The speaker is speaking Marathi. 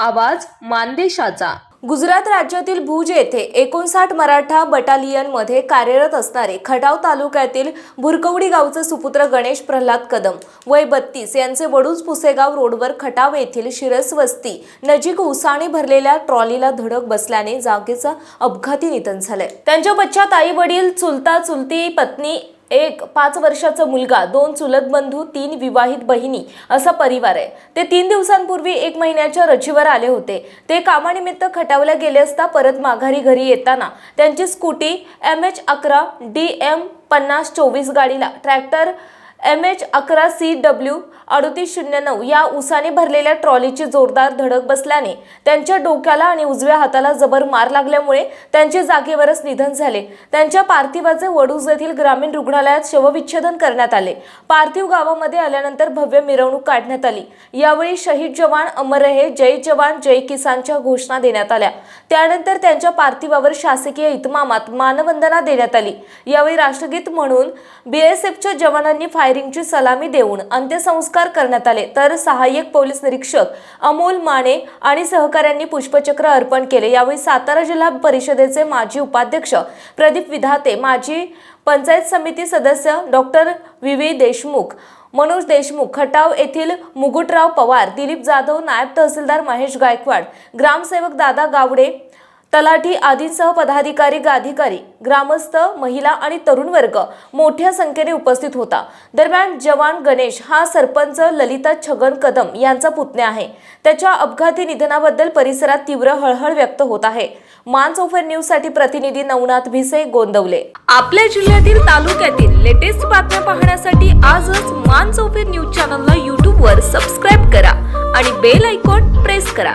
आवाज मानदेशाचा. गुजरात राज्यातील भुज येथे एकोणसाठ मराठा बटालियनमध्ये कार्यरत असणारे खटाव तालुक्यातील भुरकवडी गावचे सुपुत्र गणेश प्रल्हाद कदम वय बत्तीस यांचे वडूज पुसेगाव रोडवर खटाव येथील शिरस वस्ती नजीक उसाने भरलेल्या ट्रॉलीला धडक बसल्याने जागेचा अपघाती निधन झालंय. त्यांच्या बच्च्यात आई वडील चुलता चुलती पत्नी एक पाच वर्षाचा मुलगा दोन चुलत बंधू तीन विवाहित बहिणी असा परिवार आहे. ते तीन दिवसांपूर्वी एक महिन्याच्या रजेवर आले होते. ते कामानिमित्त खटावल्या गेले असता परत माघारी घरी येताना त्यांची स्कूटी एम एच अकरा डी एम पन्नास चोवीस गाडीला ट्रॅक्टर एम एच अकरा सी डब्ल्यू अडतीस शून्य नऊ या उसाने भरलेल्या ट्रॉलीची जोरदार धडक बसल्याने त्यांच्या डोक्याला आणि उजव्या हाताला जबर मार लागल्यामुळे त्यांचे जागेवरच निधन झाले. त्यांच्या पार्थिवाचे वडूज येथील ग्रामीण रुग्णालयात शवविच्छेदन करण्यात आले. पार्थिव गावामध्ये आल्यानंतर भव्य मिरवणूक काढण्यात आली. यावेळी शहीद जवान अमर रहे जय जवान जय किसानच्या घोषणा देण्यात आल्या. त्यानंतर त्यांच्या पार्थिवावर शासकीय इतमामात मानवंदना देण्यात आली. यावेळी राष्ट्रगीत म्हणून बीएसएफच्या जवानांनी फायरिंगची सलामी देऊन अंत्यसंस्कार करण्यात आले. तर सहाय्यक पोलीस निरीक्षक अमोल माने आणि सहकाऱ्यांनी पुष्पचक्र अर्पण केले. यावेळी सातारा जिल्हा परिषदेचे माजी उपाध्यक्ष प्रदीप विधाते माजी पंचायत समिती सदस्य डॉक्टर विवी देशमुख मनोज देशमुख खटाव येथील मुगुटराव पवार दिलीप जाधव नायब तहसीलदार महेश गायकवाड ग्रामसेवक दादा गावडे तलाठी आदींसह पदाधिकारी गाधिकारी ग्रामस्थ महिला आणि तरुण वर्ग मोठ्या संख्येने उपस्थित होता. दरम्यान जवान गणेश हा सरपंच ललिता छगन कदम यांचा पुतण्या आहे. त्याच्या अपघाती निधनाबद्दल परिसरात तीव्र हळहळ व्यक्त होत आहे. मान चौफर न्यूजसाठी प्रतिनिधी नवनाथ भिसे गोंदवले. आपल्या जिल्ह्यातील तालुक्यातील लेटेस्ट बातम्या पाहण्यासाठी आजच मान चौफेर न्यूज चॅनलला यूट्यूबवर सबस्क्राईब करा आणि बेल आयकॉन प्रेस करा.